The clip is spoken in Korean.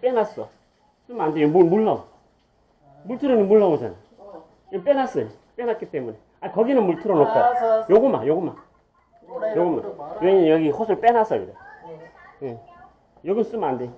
빼놨어. 쓰면 안 돼. 물, 물 나와. 물 틀어놓으면 물 나오잖아. 어. 이거 빼놨어요. 빼놨기 때문에. 아, 거기는 물 틀어놓고. 알았어, 알았어. 요거만, 요거만. 요거만. 왜냐면 여기 호스를 빼놨어, 그래. 네. 응. 여기 쓰면 안 돼.